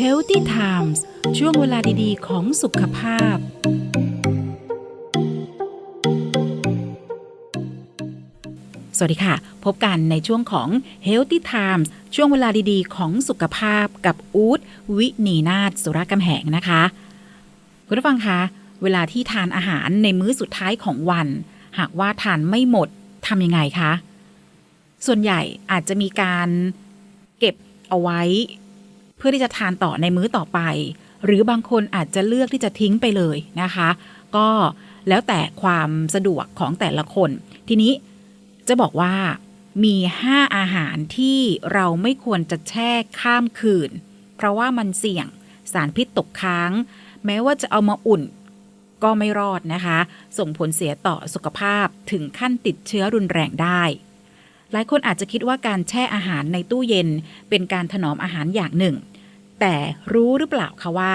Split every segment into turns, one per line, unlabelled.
Healthy Times ช่วงเวลาดีๆ ของสุขภาพ สวัสดีค่ะ พบกันในช่วงของ Healthy Times ช่วงเวลาดีๆ ของสุขภาพกับอูดวินีนาถสุรกำแหงนะคะ คุณผู้ฟังคะ เวลาที่ทานอาหารในมื้อสุดท้ายของวัน หากว่าทานไม่หมดทำยังไงคะ ส่วนใหญ่อาจจะมีการเก็บเอาไว้ เพื่อที่จะทานต่อในมื้อต่อไป หรือบางคนอาจจะเลือกที่จะทิ้งไปเลยนะคะ ก็แล้วแต่ความสะดวกของแต่ละคน ทีนี้จะบอกว่ามี 5 อาหารที่เราไม่ควรจะแช่ข้ามคืน เพราะว่ามันเสี่ยงสารพิษตกค้าง แม้ว่าจะเอามาอุ่นก็ไม่รอดนะคะ ส่งผลเสียต่อสุขภาพถึงขั้นติดเชื้อรุนแรงได้ หลายคนอาจจะคิดว่าการแช่อาหารในตู้เย็น เป็นการถนอมอาหารอย่างหนึ่ง แต่รู้หรือเปล่าคะว่า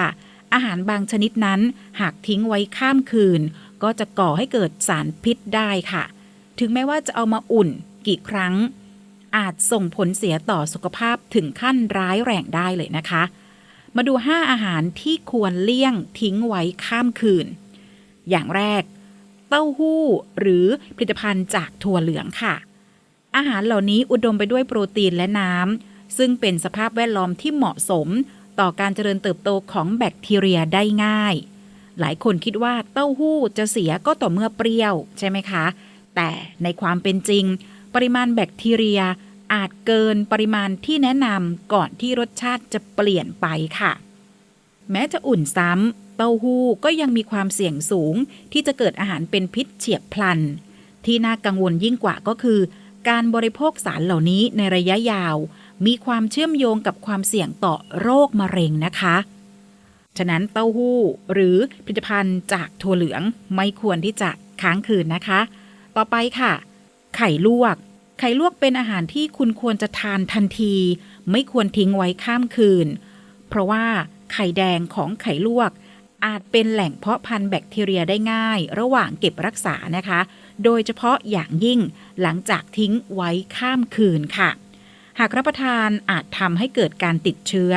อาหารบางชนิดนั้นหากทิ้งไว้ข้ามคืน ก็จะก่อให้เกิดสารพิษได้ค่ะ ถึงแม้ว่าจะเอามาอุ่นกี่ครั้ง อาจส่งผลเสียต่อสุขภาพถึงขั้นร้ายแรงได้เลยนะคะ มาดู 5 อาหารที่ควรเลี่ยงทิ้งไว้ข้ามคืน อย่างแรก เต้าหู้หรือผลิตภัณฑ์จากถั่วเหลืองค่ะ อาหารเหล่านี้อุดมไปด้วยโปรตีนและน้ำ ซึ่งเป็นสภาพแวดล้อมที่เหมาะสม ต่อการเจริญเติบโตของแบคทีเรียได้ง่าย หลายคนคิดว่าเต้าหู้จะเสียก็ต่อเมื่อเปรี้ยวใช่ไหมคะ แต่ในความเป็นจริง ปริมาณแบคทีเรียอาจเกินปริมาณที่แนะนำก่อนที่รสชาติจะเปลี่ยนไปค่ะ แม้จะอุ่นซ้ำเต้าหู้ก็ยังมีความเสี่ยงสูงที่จะเกิดอาหารเป็นพิษเฉียบพลัน ที่น่ากังวลยิ่งกว่าก็คือ การบริโภคสารเหล่านี้ในระยะยาว มีความเชื่อมโยงกับความเสี่ยงต่อโรคมะเร็งนะคะ ฉะนั้นเต้าหู้หรือผลิตภัณฑ์จากถั่วเหลืองไม่ควรที่จะค้างคืนนะคะ ต่อไปค่ะ ไข่ลวก ไข่ลวกเป็นอาหารที่คุณควรจะทานทันที ไม่ควรทิ้งไว้ข้ามคืน เพราะว่าไข่แดงของไข่ลวกอาจเป็นแหล่งเพาะพันธุ์แบคทีเรียได้ง่าย ระหว่างเก็บรักษานะคะ โดยเฉพาะอย่างยิ่งหลังจากทิ้งไว้ข้ามคืนค่ะ หากรับประทานอาจทำให้เกิดการติดเชื้อ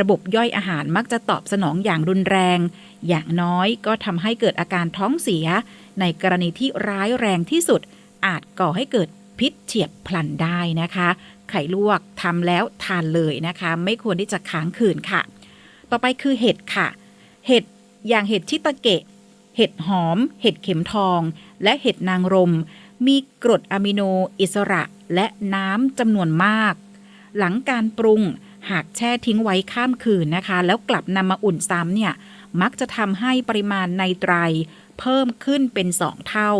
ระบบย่อยอาหารมักจะตอบสนองอย่างรุนแรง อย่างน้อยก็ทำให้เกิดอาการท้องเสีย ในกรณีที่ร้ายแรงที่สุด อาจก่อให้เกิดพิษเฉียบพลันได้นะคะ ไข่ลวกทำแล้วทานเลยนะคะ ไม่ควรที่จะค้างคืนค่ะ ต่อไปคือเห็ดค่ะ เห็ดอย่างเห็ดชิตาเกะ เห็ดหอม เห็ดเข็มทอง และเห็ดนางรม มีกรดอะมิโนอิสระและน้ำจำนวนมาก หลังการปรุงหากแช่ทิ้งไว้ข้ามคืนนะคะ แล้วกลับนำมาอุ่นซ้ำเนี่ย มักจะทำให้ปริมาณไนไตรเพิ่มขึ้นเป็นสองเท่า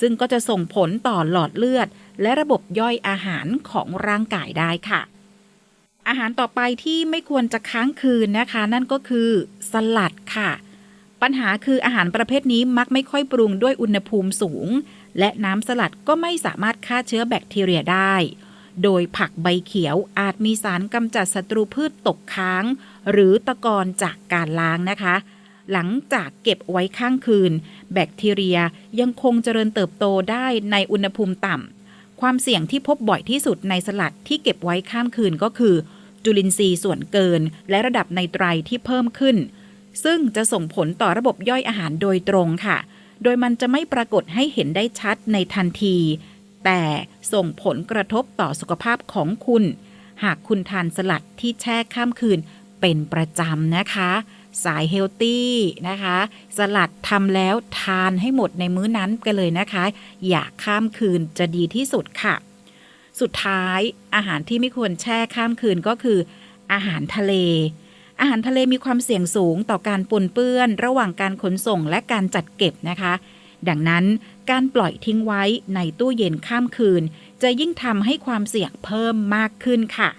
ซึ่งก็จะส่งผลต่อหลอดเลือด และระบบย่อยอาหารของร่างกายได้ค่ะ อาหารต่อไปที่ไม่ควรจะค้างคืนนะคะ นั่นก็คือสลัดค่ะ ปัญหาคืออาหารประเภทนี้มักไม่ค่อยปรุงด้วยอุณหภูมิสูง และน้ำสลัดก็ไม่สามารถฆ่าเชื้อแบคทีเรียได้ โดยผักใบเขียวอาจมีสารกำจัดศัตรูพืชตกค้าง หรือตะกอนจากการล้างนะคะ หลังจากเก็บไว้ข้างคืน แบคทีเรียยังคงเจริญเติบโตได้ในอุณหภูมิต่ำความเสี่ยงที่พบบ่อยที่สุดในสลัดที่เก็บไว้ข้ามคืนก็คือ จุลินทรีย์ส่วนเกิน และระดับไนไตรที่เพิ่มขึ้น ซึ่งจะส่งผลต่อระบบย่อยอาหารโดยตรงค่ะ โดยมันจะไม่ปรากฏให้เห็นได้ชัดในทันที แต่ส่งผลกระทบต่อสุขภาพของคุณ หากคุณทานสลัดที่แช่ข้ามคืนเป็นประจำนะคะ สายเฮลตี้นะคะ สลัดทำแล้วทานให้หมดในมื้อนั้นกันเลยนะคะ อย่าข้ามคืนจะดีที่สุดค่ะ สุดท้ายอาหารที่ไม่ควรแช่ข้ามคืนก็คือ อาหารทะเล อาหารทะเลมีความเสี่ยงสูงต่อการปนเปื้อน ระหว่างการขนส่งและการจัดเก็บนะคะ ดังนั้นการปล่อยทิ้งไว้ในตู้เย็นข้ามคืน จะยิ่งทำให้ความเสี่ยงเพิ่มมากขึ้นค่ะ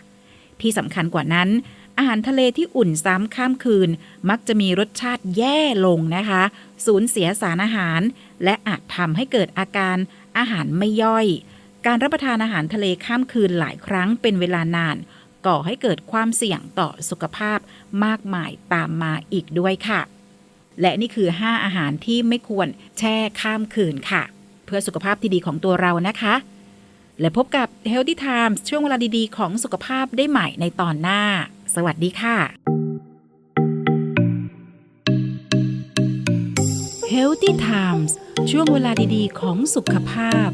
ที่สำคัญกว่านั้น อาหารทะเลที่อุ่นซ้ำข้ามคืน มักจะมีรสชาติแย่ลงนะคะ สูญเสียสารอาหาร และอาจทำให้เกิดอาการอาหารไม่ย่อย การรับประทานอาหารทะเลข้ามคืนหลายครั้งเป็นเวลานาน ก่อให้เกิดความเสี่ยงต่อสุขภาพมากมายตามมาอีกด้วยค่ะ และนี่คือ 5 อาหารที่ไม่ควรแช่ข้ามคืนค่ะ เพื่อสุขภาพที่ดีของตัวเรานะคะ และพบกับ Healthy Times ช่วงเวลาดีๆ ของสุขภาพได้ใหม่ในตอนหน้า สวัสดีค่ะ Healthy Times ช่วงเวลาดีๆ ของสุขภาพ